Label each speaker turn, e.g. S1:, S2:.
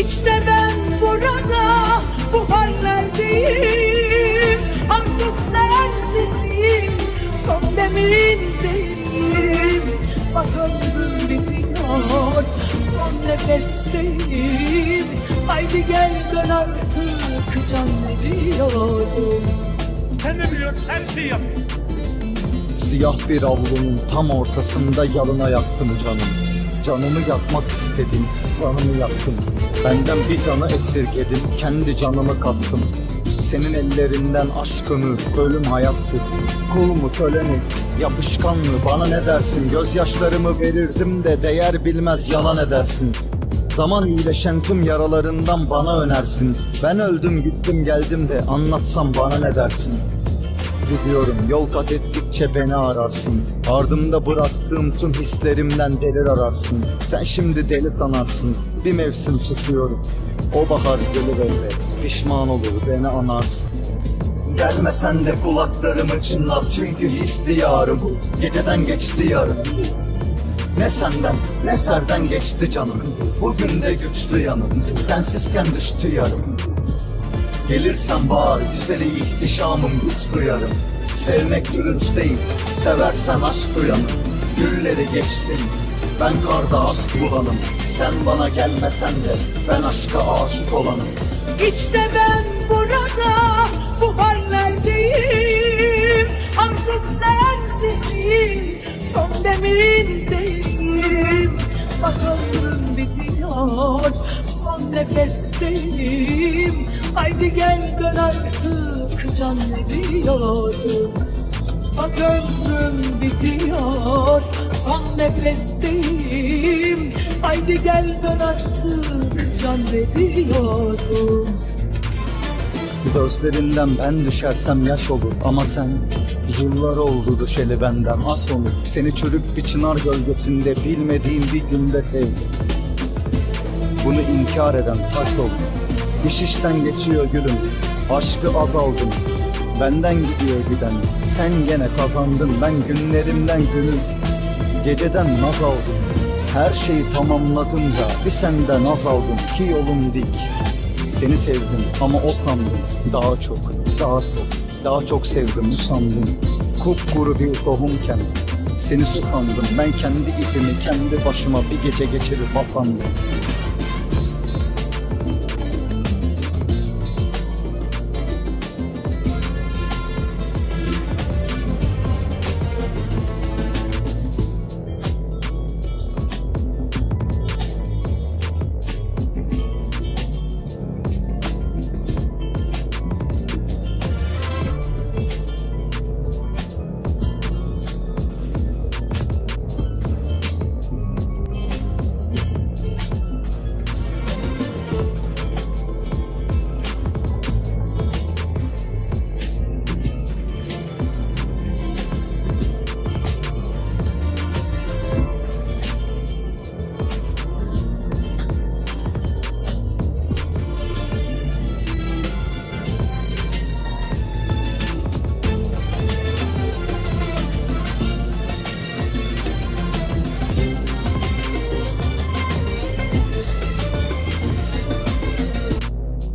S1: İşte ben burada bu hallerdeyim. Artık sensizliğim son demindeyim. Bak ömrüm bitiyor son nefesteyim. Haydi gel dön artık can veriyorum.
S2: Sen de biliyorsun? Her şeyi yap.
S3: Siyah bir avlunun tam ortasında yalına yaktım canım. Canımı yakmak istedim, canımı yaktım. Benden bir canı esirgedim, kendi canımı kattım. Senin ellerinden aşkını, ölüm hayattır. Kulumu köleni, yapışkanlığı bana ne dersin? Gözyaşlarımı verirdim de değer bilmez yalan edersin. Zaman iyileşen tüm yaralarından bana önersin. Ben öldüm gittim geldim de anlatsam bana ne dersin? Gidiyorum. Yol kat ettikçe beni ararsın. Ardımda bıraktığım tüm hislerimden delir ararsın. Sen şimdi deli sanarsın. Bir mevsim susuyorum. O bahar gelir elbet. Pişman olur beni anarsın. Gelmesen de kulaklarımı çınlat. Çünkü his diyarı bu. Geceden geçti yarın. Ne senden ne serden geçti canım? Bugün de güçlü yanım. Sensizken düştü yarım Gelirsen bağır güzeli ihtişamım güç duyarım. Sevmek gülünç değil seversen aşk uyanır Gülleri geçtim ben karda aşk bulanım. Sen bana gelmesen de ben aşka aşık olanım.
S1: İşte ben burada bu hallerdeyim. Artık sensizliğim son demindeyim Bak ömrüm bitiyor son nefesteyim Haydi gel dön artık can veriyorum Bak ömrüm bitiyor son nefesteyim. Haydi gel dön artık can veriyorum
S3: Gözlerinden ben düşersem yaş olur ama sen Yıllar oldu düşeli benden as olur Seni çürük bir çınar gölgesinde bilmediğim bir günde sevdim. Bunu inkar eden taş oldu İş işten geçiyor gülüm Aşkı azaldım. Benden gidiyor giden Sen gene kazandın. Ben günlerimden günüm Geceden naz aldım. Her şeyi tamamladım da Bir senden naz aldım. Ki yolum dik Seni sevdim ama o sandım. Daha çok, daha çok, daha çok sevdim sandım Kupkuru bir tohumken Seni su sandım Ben kendi ipimi kendi başıma bir gece geçirip basandım